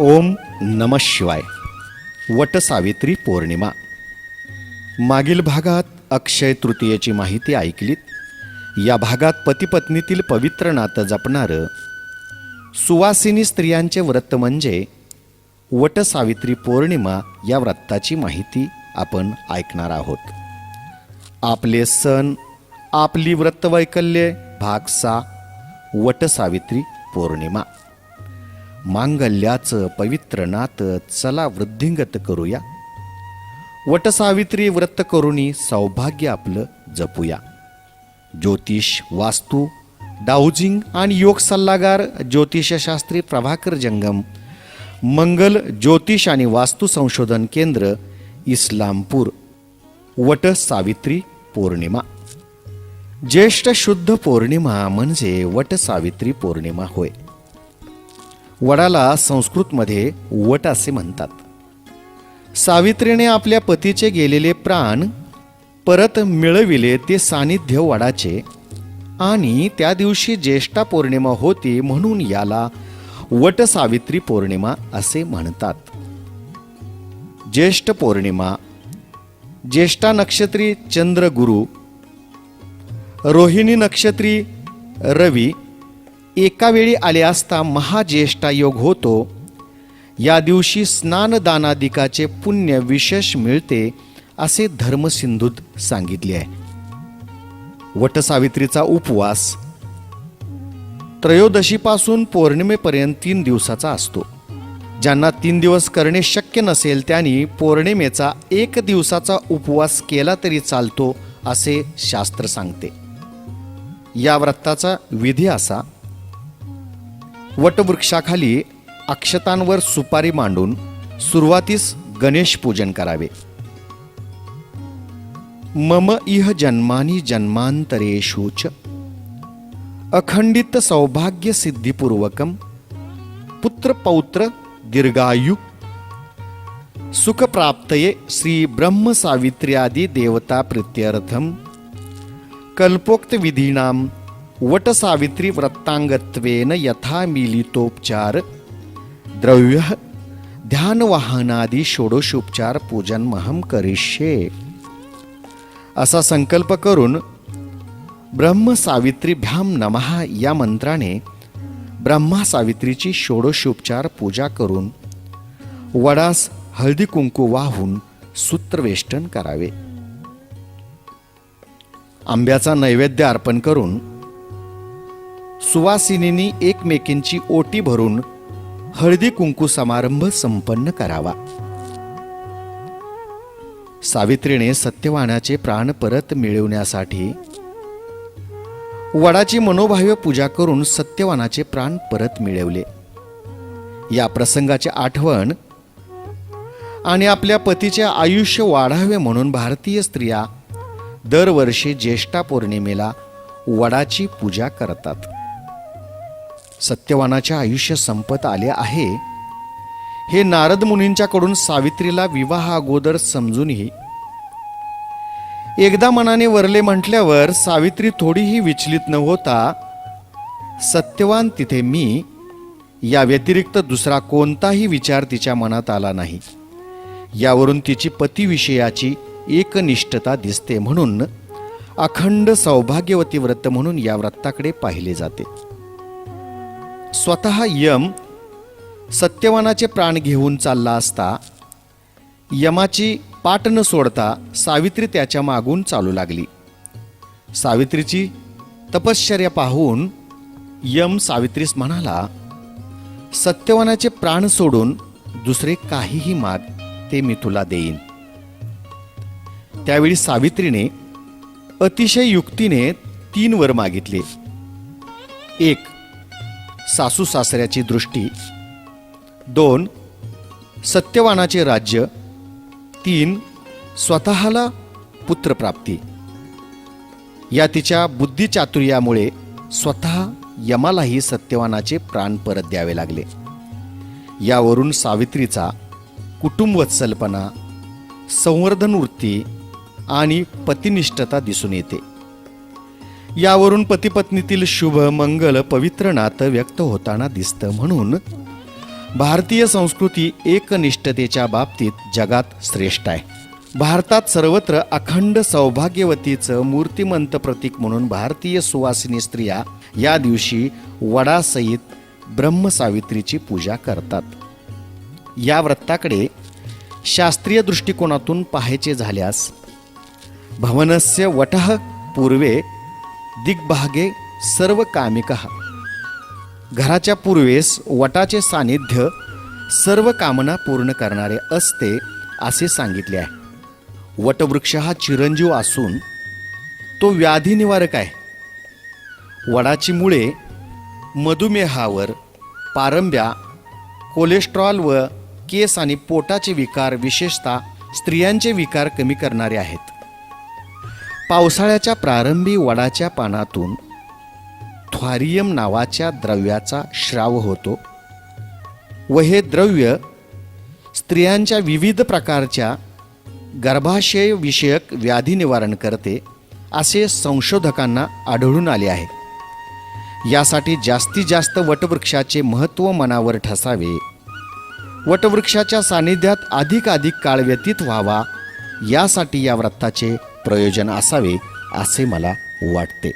ओम नम शिवाय. वटसावित्री पौर्णिमा. मागील भागात अक्षय तृतीयेची माहिती ऐकलीत. या भागात पतीपत्नीतील पवित्र नातं जपणारं सुवासिनी स्त्रियांचे व्रत म्हणजे वटसावित्री पौर्णिमा या व्रताची माहिती आपण ऐकणार आहोत. आपले सण आपली व्रतवैकल्ये भाग सा वटसावित्री पौर्णिमा. मांगल्याचं पवित्र नातं चला वृद्धिंगत करूया. वटसावित्री व्रत करुणी सौभाग्य आपलं जपूया. ज्योतिष वास्तू डाऊजिंग आणि योग सल्लागार ज्योतिषशास्त्री प्रभाकर जंगम मंगल ज्योतिष आणि वास्तू संशोधन केंद्र इस्लामपूर. वट सावित्री पौर्णिमा. ज्येष्ठ शुद्ध पौर्णिमा म्हणजे वट सावित्री पौर्णिमा होय. वडाला संस्कृतमध्ये वट असे म्हणतात. सावित्रीने आपल्या पतीचे गेलेले प्राण परत मिळविले ते सानिध्य वडाचे आणि त्या दिवशी ज्येष्ठा पौर्णिमा होती म्हणून याला वट सावित्री पौर्णिमा असे म्हणतात. ज्येष्ठ पौर्णिमा ज्येष्ठा नक्षत्री चंद्र गुरु रोहिणी नक्षत्री रवी एकावेळी आले असता महाज्येष्ठा योग होतो. या दिवशी स्नानदानादिकाचे पुण्य विशेष मिळते असे धर्मसिंधूत सांगितले आहे. वटसावित्रीचा उपवास. त्रयोदशीपासून पौर्णिमेपर्यंत तीन दिवसाचा असतो. ज्यांना तीन दिवस करणे शक्य नसेल त्यांनी पौर्णिमेचा एक दिवसाचा उपवास केला तरी चालतो असे शास्त्र सांगते. या व्रताचा विधी असा. वटवृक्षाखाली अक्षतांवर सुपारी मांडून सुरुवातीस गणेश पूजन करावे. मम इह जन्मानी जन्मांतरेशूच च. अखंडित सौभाग्य सिद्धिपूर्वकम पुत्र पौत्र दीर्घायु. सुख प्राप्तये श्री ब्रह्म सावित्र्यादी देवता प्रत्यर्थम कल्पोक्त विधीनाम वट सावित्री यथा मिलितोपचार द्रव्य ध्यानवाहनादी षोडशोपचार पूजन महम करिष्ये। असा संकल्प करून ब्रह्मसावित्रीभ्याम नमः या मंत्राने ब्रह्मा सावित्रीची षोडशोपचार पूजा करून वडास हळदी कुंकू वाहून सूत्रवेष्टन करावे। आंब्याचा नैवेद्य अर्पण करून सुवासिनींनी एकमेकींची ओटी भरून हळदी कुंकू समारंभ संपन्न करावा. सावित्रीने सत्यवानाचे प्राण परत मिळवण्यासाठी वडाची मनोभाव्य पूजा करून सत्यवानाचे प्राण परत मिळवले. या प्रसंगाची आठवण आणि आपल्या पतीचे आयुष्य वाढावे म्हणून भारतीय स्त्रिया दरवर्षी ज्येष्ठा पौर्णिमेला वडाची पूजा करतात. सत्यवानाचे आयुष्य संपत आले आहे. हे नारद मुनींच्याकडून सावित्रीला विवाह अगोदर समजूनही. एकदा मनाने वरले म्हटल्यावर सावित्री थोडीही विचलित न होता सत्यवान तिथे मी या व्यतिरिक्त दुसरा कोणताही विचार तिच्या मनात आला नाही. यावरून तिची पतीविषयाची एकनिष्ठता दिसते म्हणून अखंड सौभाग्यवती व्रत म्हणून या व्रताकडे पाहिले जाते. स्वतः यम सत्यवानाचे प्राण घेऊन चालला असता यमाची पाट न सोडता सावित्री त्याच्या मागून चालू लागली. सावित्रीची तपश्चर्या पाहून यम सावित्रीस म्हणाला सत्यवानाचे प्राण सोडून दुसरे काहीही माग ते मी तुला देईन. त्यावेळी सावित्रीने अतिशय युक्तीने तीन वर मागितले. एक सासू सासऱ्याची दृष्टी. दोन सत्यवानाचे राज्य. तीन स्वतःला पुत्रप्राप्ती. या तिच्या बुद्धिचातुर्यामुळे स्वतः यमालाही सत्यवानाचे प्राण परत द्यावे लागले. यावरून सावित्रीचा कुटुंबवत्सलपणा संवर्धन वृत्ती आणि पतिनिष्ठता दिसून येते. यावरून पतिपत्नीतील शुभ मंगल पवित्र नातं व्यक्त होताना दिसतं म्हणून भारतीय संस्कृती एकनिष्ठतेच्या बाबतीत जगात श्रेष्ठ आहे. भारतात सर्वत्र अखंड सौभाग्यवतीचं मूर्तिमंत प्रतीक म्हणून भारतीय सुवासिनी स्त्रिया या दिवशी वडासहित ब्रह्मसावित्रीची पूजा करतात. या व्रताकडे शास्त्रीय दृष्टिकोनातून पाहायचे झाल्यास भवनस्य वटः पूर्वे दिग्भागे सर्व कामिका। घराच्या पूर्वेस वटाचे सानिध्य सर्व कामना पूर्ण करणारे असते असे सांगितले आहे. वटवृक्ष हा चिरंजीव असून तो व्याधी निवारक आहे. वडाची मुळे मधुमेहावर पारंब्या कोलेस्ट्रॉल व केस आणि पोटाचे विकार विशेषतः स्त्रियांचे विकार कमी करणारे आहेत. पावसाळ्याच्या प्रारंभी वडाच्या पानातून थ्वारियम नावाच्या द्रव्याचा श्राव होतो व हे द्रव्य स्त्रियांच्या विविध प्रकारच्या गर्भाशय विषयक व्याधी निवारण करते असे संशोधकांना आढळून आले आहे. यासाठी जास्तीत जास्त वटवृक्षाचे महत्त्व मनावर ठसावे. वटवृक्षाच्या सानिध्यात अधिकाधिक काळ व्यतीत व्हावा यासाठी या व्रताचे प्रयोजन असावे असे मला वाटते.